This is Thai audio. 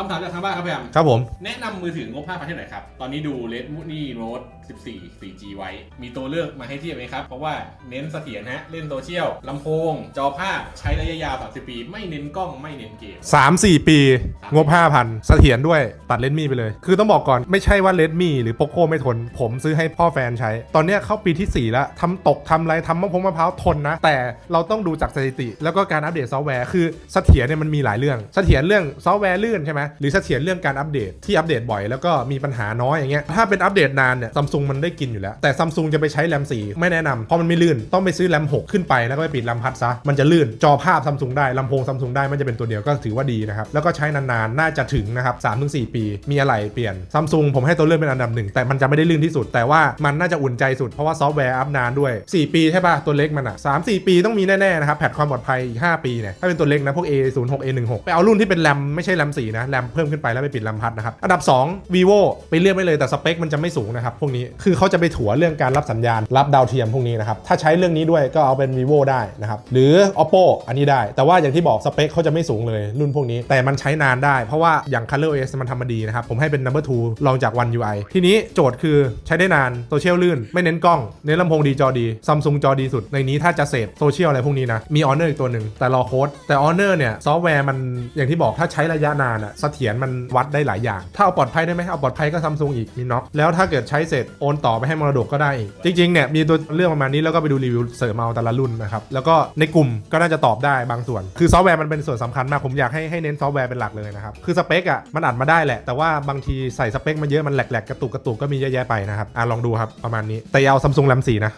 คำถามจากทางบ้านครับพี่แอมครับผม แนะนำมือถืองบ5,000ที่ไหนครับ ตอนนี้ดู Redmi Note 14 4G ไว้ มีตัวเลือกมาให้เทียบไหมครับ เพราะว่าเน้นเสถียรฮะ เล่นโซเชียลลำโพง จอภาพ ใช้ระยะยาว 30 ปี ไม่เน้นกล้อง ไม่เน้นเกม 3 4 ปี งบ 5,000เสถียรด้วยตัดเลนมี่ไปเลย คือต้องบอกก่อนไม่ใช่ว่าเลนมี่หรือโปโก้ไม่ทน ผมซื้อให้พ่อแฟนใช้ ตอนเนี้ยเข้าปีที่ 4 แล้วทำตกทำไรทำมะพร้าวมะพร้าวทนนะ แต่เราต้องดูจากสถิติ แล้วก็การอัปเดตซอฟต์แวร์คือเสถียรเนี่ยมันมีหลายเรื่องเสถียรเรื่องซอฟต์แวร์ลื่นใช่ไหมหรือเสถียรเรื่องการอัปเดตที่อัปเดตบ่อยแล้วก็มีปัญหาน้อยอย่างเงี้ยถ้าเป็นอัปเดตนานเนี่ยซัมซุงมันได้กินอยู่แล้วแต่ซัมซุงจะไปใช้แรม4ไม่แนะนำเพราะมันไม่ลื่นต้องไปซื้อแรม6ขึ้นไปแล้วก็ไปปิดแรมพัดซะมันจะลื่นจอภาพซัมซุงได้ลำโพงซัมซุงได้มันจะเป็นตัวเดียวก็ถือว่าดีนะครับแล้วก็ใช้นานๆน่าจะถึงนะครับ3-4ปี มีอะไรเปลี่ยนซัมซุงผมให้ตัวเลือกเป็นอันดับหนึ่งแต่มันจะไม่ได้ลื่นที่สุด แต่ว่ามันน่าจะอุ่นใจสุดเพราะว่าซอฟต์แวร์อัพนานด้วย 4 ปีใช่ป่ะ ตัวเล็กมันอะ3 4ปีต้องมีแน่ๆนะครับแพทความปลอดภัยอีก5ปีเนี่ยถ้าเป็นตัวเล็กนะพวก A06 A16 ไปเอารุ่นที่เป็นแรมไม่ใช่แรม4นะแรมเพิ่มขึ้นไปแล้วไปปิดแรมพัดนะครับอันดับ 2 vivo ไปเลือกไม่เลยแต่สเปคมันจะไม่สูงนะครับพวกนี้คือเขาจะไปถัวเรื่องการรับสัญญาณรับดาวเทียมพวกนี้นะครับถ้าใช้เรื่องนี้ด้วยก็เอาเป็น vivo ได้นะครับหรือ oppo อันนี้ได้ แต่ว่าอย่างที่บอกสเปคเขาจะไม่สูงเลยรุ่นพวกนี้แต่มันใช้นานได้เพราะว่าอย่าง color os มันทำมาดีนะครับ ผมให้เป็น number two รองจาก one ui ทีนี้โจทย์คือใช้ได้นานโซเชียลลื่น ไม่เน้นกล้อง เน้นลำโพงดีจอดีซัมซุงจอดีสุด ในนี้ถ้าจะเสพโซเชียลอะไรพวกนี้นะ มี honor อีกตัวหนึ่งแต่รอโค้ดแต่ honor เนี่ยซอฟต์แวร์มันอย่างที่บอกถ้าใช้ระยะนานอะเสถียรมันวัดได้หลายอย่าง ถ้าเอาปลอดภัยได้ไหมเอาปลอดภัยก็ซัมซุงอีกมีน็อกแล้วถ้าเกิดใช้เสร็จโอนต่อไปให้มรดกก็ได้อีกจริงๆเนี่ยมีตัวเรื่องประมาณนี้แล้วก็ไปดูรีวิวเสริมเอาแต่ละรุ่นนะครับแล้วก็ในกลุ่มก็น่าจะตอบได้บางส่วน คือซอฟต์แวร์มันเป็นส่วนสำคัญมากผมอยากให้ให้เน้นซอฟต์แวร์เป็นหลักเลยนะครับ คือสเปคอะมันอัดมาได้แหละ แต่ว่าบางทีใส่สเปคมาเยอะมันแหลกๆกระตุกกระตุกก็มีเยอะแยะไปนะครับอะลองดูครับประมาณนี้แต่ยาเอาซัมซุงแรมสี่นะ